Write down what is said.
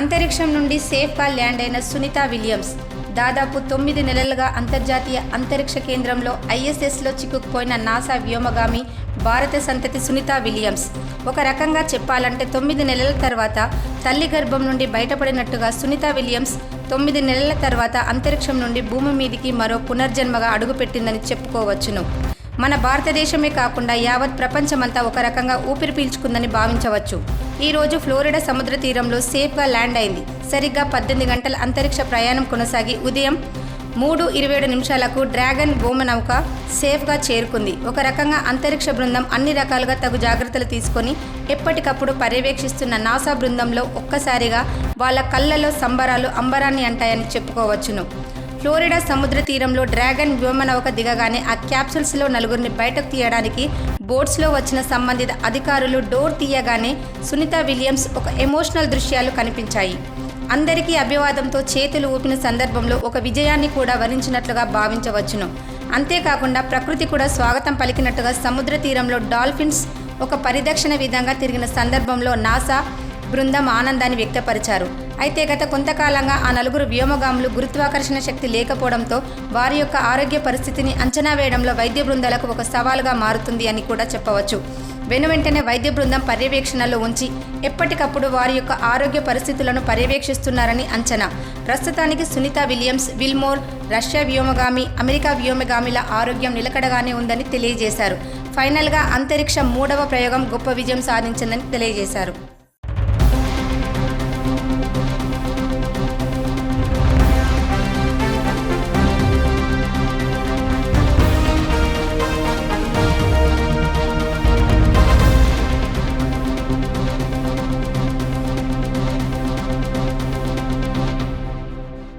అంతరిక్షం నుండి సేఫ్గా ల్యాండ్ అయిన సునీత విలియమ్స్ దాదాపు తొమ్మిది నెలలుగా అంతర్జాతీయ అంతరిక్ష కేంద్రంలో ఐఎస్ఎస్లో చిక్కుకుపోయిన నాసా వ్యోమగామి భారత సంతతి సునీత విలియమ్స్. ఒక రకంగా చెప్పాలంటే తొమ్మిది నెలల తర్వాత తల్లి గర్భం నుండి బయటపడినట్టుగా సునీత విలియమ్స్ తొమ్మిది నెలల తర్వాత అంతరిక్షం నుండి భూమి మీదికి మరో పునర్జన్మగా అడుగుపెట్టిందని చెప్పుకోవచ్చును. మన భారతదేశమే కాకుండా యావత్ ప్రపంచమంతా ఒక రకంగా ఊపిరి పీల్చుకుందని భావించవచ్చు. ఈ రోజు ఫ్లోరిడా సముద్ర తీరంలో సేఫ్గా ల్యాండ్ అయింది. సరిగ్గా పద్దెనిమిది గంటల అంతరిక్ష ప్రయాణం కొనసాగి ఉదయం మూడు ఇరవై ఏడు నిమిషాలకు డ్రాగన్ నౌక సేఫ్గా చేరుకుంది. ఒక రకంగా అంతరిక్ష బృందం అన్ని రకాలుగా తగు జాగ్రత్తలు తీసుకొని ఎప్పటికప్పుడు పర్యవేక్షిస్తున్న నాసా బృందంలో ఒక్కసారిగా వాళ్ళ కళ్ళలో సంబరాలు అంబరాన్ని అంటాయని చెప్పుకోవచ్చును. ఫ్లోరిడా సముద్ర తీరంలో డ్రాగన్ వ్యోమనౌక దిగగానే ఆ క్యాప్సూల్స్లో నలుగురిని బయటకు తీయడానికి బోట్స్లో వచ్చిన సంబంధిత అధికారులు డోర్ తీయగానే సునీత విలియమ్స్ ఒక ఎమోషనల్ దృశ్యాలు కనిపించాయి. అందరికీ అభివాదంతో చేతులు ఊపిన సందర్భంలో ఒక విజయాన్ని కూడా వరించినట్లుగా భావించవచ్చును. అంతేకాకుండా ప్రకృతి కూడా స్వాగతం పలికినట్టుగా సముద్ర తీరంలో డాల్ఫిన్స్ ఒక పరిదక్షిణ విధంగా తిరిగిన సందర్భంలో నాసా బృందం ఆనందాన్ని వ్యక్తపరిచారు. అయితే గత కొంతకాలంగా ఆ నలుగురు వ్యోమగాములు గురుత్వాకర్షణ శక్తి లేకపోవడంతో వారి యొక్క ఆరోగ్య పరిస్థితిని అంచనా వేయడంలో వైద్య బృందాలకు ఒక సవాలుగా మారుతుంది అని కూడా చెప్పవచ్చు. వెనువెంటనే వైద్య బృందం పర్యవేక్షణలో ఉంచి ఎప్పటికప్పుడు వారి యొక్క ఆరోగ్య పరిస్థితులను పర్యవేక్షిస్తున్నారని అంచనా. ప్రస్తుతానికి సునీత విలియమ్స్ విల్మోర్ రష్యా వ్యోమగామి అమెరికా వ్యోమగామిల ఆరోగ్యం నిలకడగానే ఉందని తెలియజేశారు. ఫైనల్గా అంతరిక్ష మూడవ ప్రయోగం గొప్ప విజయం సాధించిందని తెలియజేశారు.